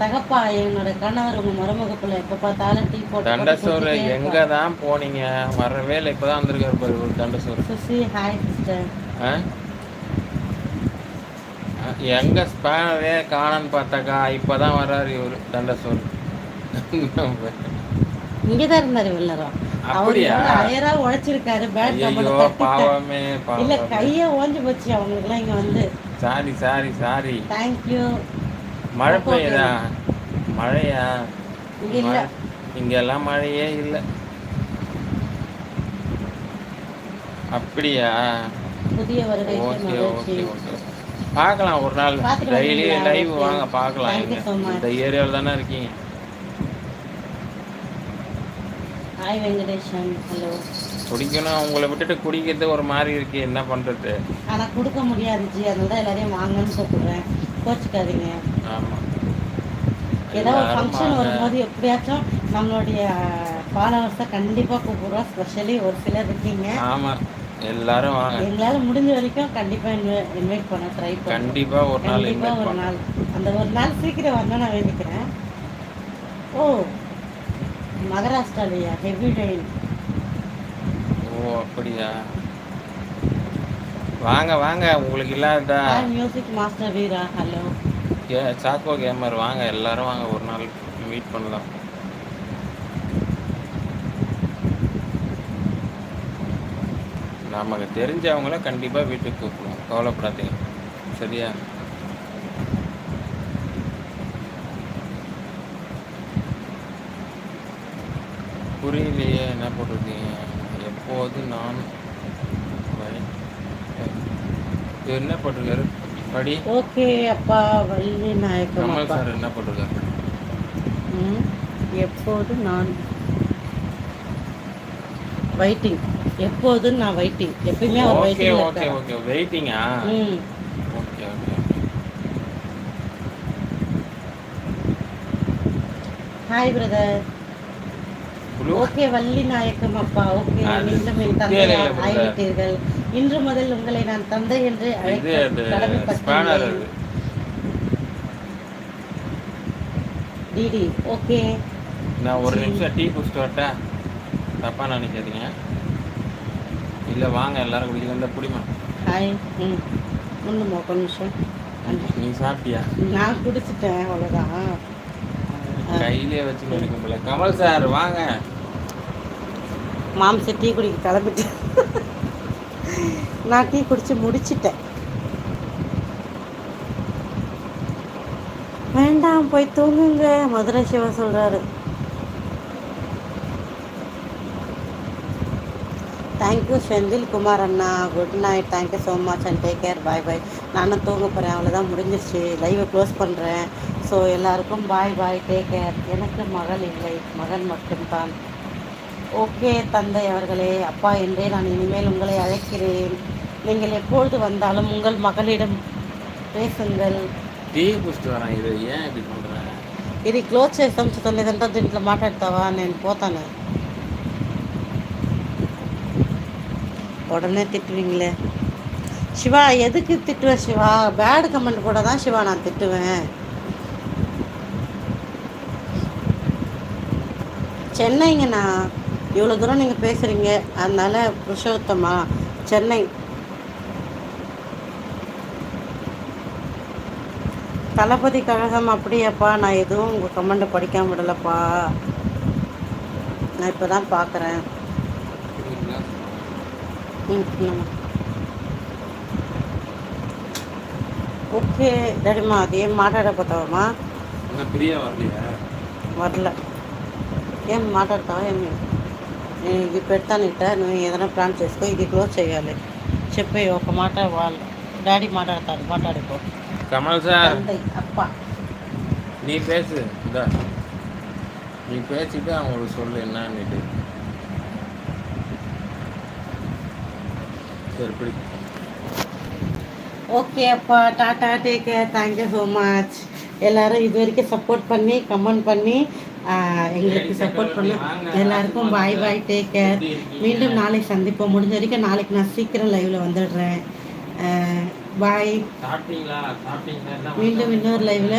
தகப்பா என்னோட கணவர் உங்க மருமக பிள்ளை எப்ப பார்த்தாலும் டீ போட்டு தண்டசோறு எங்க தான் போனீங்க? வரவே இல்லை. இப்பதான் வந்திருக்காரு பாரு ஒரு தண்டசோறு. சுசி ஹாய் சிஸ்டர் எங்க ஸ்பேனரே காணன்னு பார்த்தாக்கா இப்பதான் வர்றாரு இவரு தண்டசோறு. இங்கதான் இருந்தாரு வெள்ளரம் அப்படியா? அயரா உழைச்சிருக்காரு பேட் பாவமே இல்ல கைய ஓஞ்சு போச்சு அவங்களுக்கு எல்லாம் இங்க வந்து. Sorry sorry sorry. தேங்க்யூ மழை பெய்யுதா? மழையா? இங்கெல்லாம் மழையே இல்லை. அப்படியா? Okay okay okay. பார்க்கலாம் ஒரு நாள். டெய்லி? லைவ். வாங்க பார்க்கலாம். இந்த ஏரியாவில் தானே இருக்கீங்க? ஹாய் வெங்கடேஷன். ஹலோ குடிக்கணும் உங்களை விட்டுட்டு குடிக்கிறது ஒரு மாதிரி இருக்கு என்ன பண்றது? ஆனா கொடுக்க முடியாது ஜி. அதனால தான் எல்லாரையும் வாங்கன்னு கூப்பிடுறேன் கோச்சுக்காதீங்க. ஆமா. ஏதோ ஒரு ஃபங்க்ஷன். வரும்போது எப்படியாச்சும் நம்மளுடைய ஃபாலோவர்ஸை கண்டிப்பாக கூப்பிடுறோம் ஸ்பெஷலி ஒரு சிலர் இருக்கீங்க. ஆமா. எல்லாரும் வாங்க. எங்களால் முடிஞ்ச வரைக்கும் கண்டிப்பாக இன்வைட் பண்ண ட்ரை பண்ணுறோம் கண்டிப்பா ஒரு நாள் கண்டிப்பாக இன்வைட் ஒரு நாள். அந்த ஒரு நாள் சீக்கிரம் வரணும் நான் வேண்டிக்கிறேன். ஓ மகாராஷ்டிராலையா? ஹெவி ரெயின் ஓ அப்படியா? வாங்க வாங்க உங்களுக்கு இல்லாததா? Music master Veera hello K Chacko gamer வாங்க எல்லாரும் வாங்க ஒரு நாள் மீட் பண்ணலாம். நமக்கு தெரிஞ்சவங்கள கண்டிப்பா வீட்டுக்கு கூப்பிடுவோம். கவலைப்படாதீங்க. சரியா? புரியலையே என்ன போட்டிருக்கீங்க? எப்போது நான் என்ன போட்டிருக்காரு? படி. ஓகே அப்பா வள்ளி நாயக்கம் அப்பா. சார் என்ன போட்டிருக்காரு? எப்போது நான் வெயிட்டிங் எப்போதும் நான் வெயிட்டிங் எப்பயுமே அவர் வெயிட்டிங் ஓகே ஓகே. வெயிட்டிங்கா ம். Okay okay. Hi brother okay Valli Nayagam அப்பா ஓகே மீண்டும் என் brother. ஆகிவிட்டீர்கள் இன்று முதல் உங்களை நான் தந்தை என்று அழைக்க டிடி ஓகே. நான் ஒரு. நிமிஷம் டீ குடிச்சிட்டு வரட்டா? தப்பா நினைக்காதீங்க. இல்லை வாங்க எல்லாரும் குடிக்கலாம் இந்த குடிமா. ஹாய் ம். ஒன்றும் ஒரு நிமிஷம். நீ சாப்பிட்டியா? நான் குடிச்சிட்டேன் அவ்வளோதான் கையிலே வச்சு போல. கமல் சார் வாங்க. மாம்ச டீ குடிக்க கிளம்பிட்டேன் நான் டீ குடிச்சு முடிச்சிட்டேன். வேண்டாம் போய் தூங்குங்க மதுரை சிவா சொல்றாரு. Thank you Senthil Kumar Anna. Good night thank you so much and take care bye bye நானும் தூங்க போகிறேன் அவ்வளோதான் முடிஞ்சிருச்சு. லைவை க்ளோஸ் பண்ணுறேன் ஸோ எல்லாருக்கும் பாய் பாய் டேக் கேர் எனக்கு மகள் இல்லை. மகன் மட்டும்தான். ஓகே தந்தை அவர்களே அப்பா என்றே நான் இனிமேல் உங்களை அழைக்கிறேன். நீங்கள் எப்பொழுது வந்தாலும் உங்கள் மகளிடம் பேசுங்கள். டீ குடிச்சிட்டு வரேன். இது ஏன் இப்படி பண்ணுறேன் ఇది క్లోజ్ చేస్తాం తొమ్మిదంతా దీంట్లో మాట్లాడతావా నేను పోతాను உடனே திட்டுவீங்களே. சிவா எதுக்கு திட்டுவேன் சிவா? பேடு கமெண்ட் கூட தான் சிவா நான் திட்டுவேன். சென்னைங்கண்ணா. இவ்வளோ தூரம் நீங்கள் பேசுகிறீங்க அதனால் புருஷோத்தமா சென்னை. தளபதி கழகம் அப்படியாப்பா. நான் எதுவும் உங்கள் கமெண்ட்டை படிக்காம விடலப்பா. நான் இப்போ தான் பார்க்குறேன் ம் ஓகே டடிமா அதே மாட்டாட பார்த்தாவமா பிரியா வரல. ఏం మాట్లాడతావా ఏమి నేను ఇది పెడతాను ఇట్ట నువ్వు ఏదైనా ప్లాన్ చేసుకో ఇది క్లోజ్ చేయాలి చెప్పి ఒక మాట వాళ్ళు డాడీ మాట్లాడతారు మాట్లాడుకో கமல் சார் తండ్రి అప్ప நீ பேசு இந்த நீ பேசிட்டு அவங்களுக்கு சொல்லு என்னன்னுட்டு சரி பிடி ஓகே அப்பா tata take care thank you so much எல்லாரும் இது வரைக்கும் சப்போர்ட் பண்ணி கமெண்ட் பண்ணி ஆஹ், எங்களுக்கு சப்போர்ட் பண்ணி. எல்லாருக்கும் பாய் பாய் டேக் கேர் மீண்டும் நாளை சந்திப்போம். முடிஞ்ச வரைக்கும் நாளைக்கு நான் சீக்கிரம் லைவ்ல வந்துடுறேன். பாய் மீண்டும் இன்னொரு லைவ்ல